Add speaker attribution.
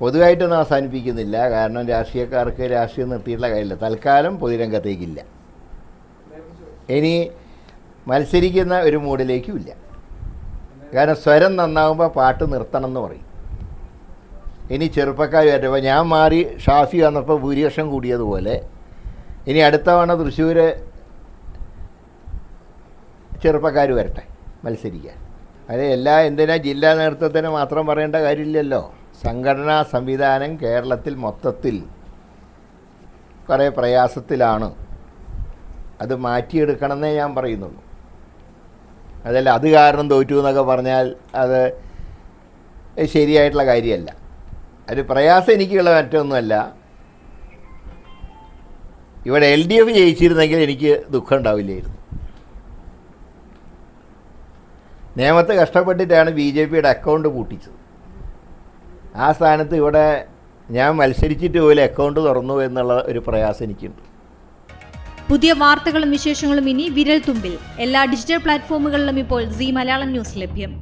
Speaker 1: പൊതുവായിട്ടൊന്നും അവസാനിപ്പിക്കുന്നില്ല. കാരണം രാഷ്ട്രീയക്കാർക്ക് രാഷ്ട്രീയം നിർത്തിയിട്ടുള്ള കാര്യമില്ല. തൽക്കാലം പൊതുരംഗത്തേക്കില്ല. ഇനി മത്സരിക്കുന്ന ഒരു മൂഡിലേക്കും ഇല്ല കാരണം സ്വരം നന്നാവുമ്പോൾ പാട്ട് നിർത്തണം എന്ന് പറയും. ഇനി ചെറുപ്പക്കാർ വരുമ്പോൾ ഞാൻ മാറി ഷാഫി വന്നപ്പോൾ ഭൂരിപക്ഷം കൂടിയതുപോലെ ഇനി അടുത്ത തവണ തൃശ്ശൂർ ചെറുപ്പക്കാർ വരട്ടെ. മത്സരിക്കാൻ. അത് എല്ലാ എന്തിനാ ജില്ലാ നേതൃത്വത്തിന് മാത്രം പറയേണ്ട കാര്യമില്ലല്ലോ. സംഘടനാ സംവിധാനം കേരളത്തിൽ മൊത്തത്തിൽ കുറേ പ്രയാസത്തിലാണ്. അത് മാറ്റിയെടുക്കണമെന്നേ ഞാൻ പറയുന്നുള്ളൂ. അതല്ല അത് കാരണം തോറ്റു എന്നൊക്കെ പറഞ്ഞാൽ അത് ശരിയായിട്ടുള്ള കാര്യമല്ല. ഒരു പ്രയാസം എനിക്കുള്ള മറ്റൊന്നുമല്ല. ഇവിടെ എൽ ഡി എഫ് ജയിച്ചിരുന്നെങ്കിൽ എനിക്ക് ദുഃഖം ഉണ്ടാവില്ലായിരുന്നു. നിയമത്തെ കഷ്ടപ്പെട്ടിട്ടാണ് ബി ജെ പിയുടെ അക്കൗണ്ട് പൂട്ടിച്ചത്. ആ സ്ഥാനത്ത് ഇവിടെ ഞാൻ മത്സരിച്ചിട്ട് പോലും അക്കൗണ്ട് തുറന്നു എന്നുള്ള ഒരു പ്രയാസം എനിക്കുണ്ട്.
Speaker 2: പുതിയ വാർത്തകളും വിശേഷങ്ങളും ഇനി വിരൽ തുമ്പിൽ എല്ലാ ഡിജിറ്റൽ പ്ലാറ്റ്ഫോമുകളിലും ഇപ്പോൾ സി മലയാളം ന്യൂസ് ലഭ്യം.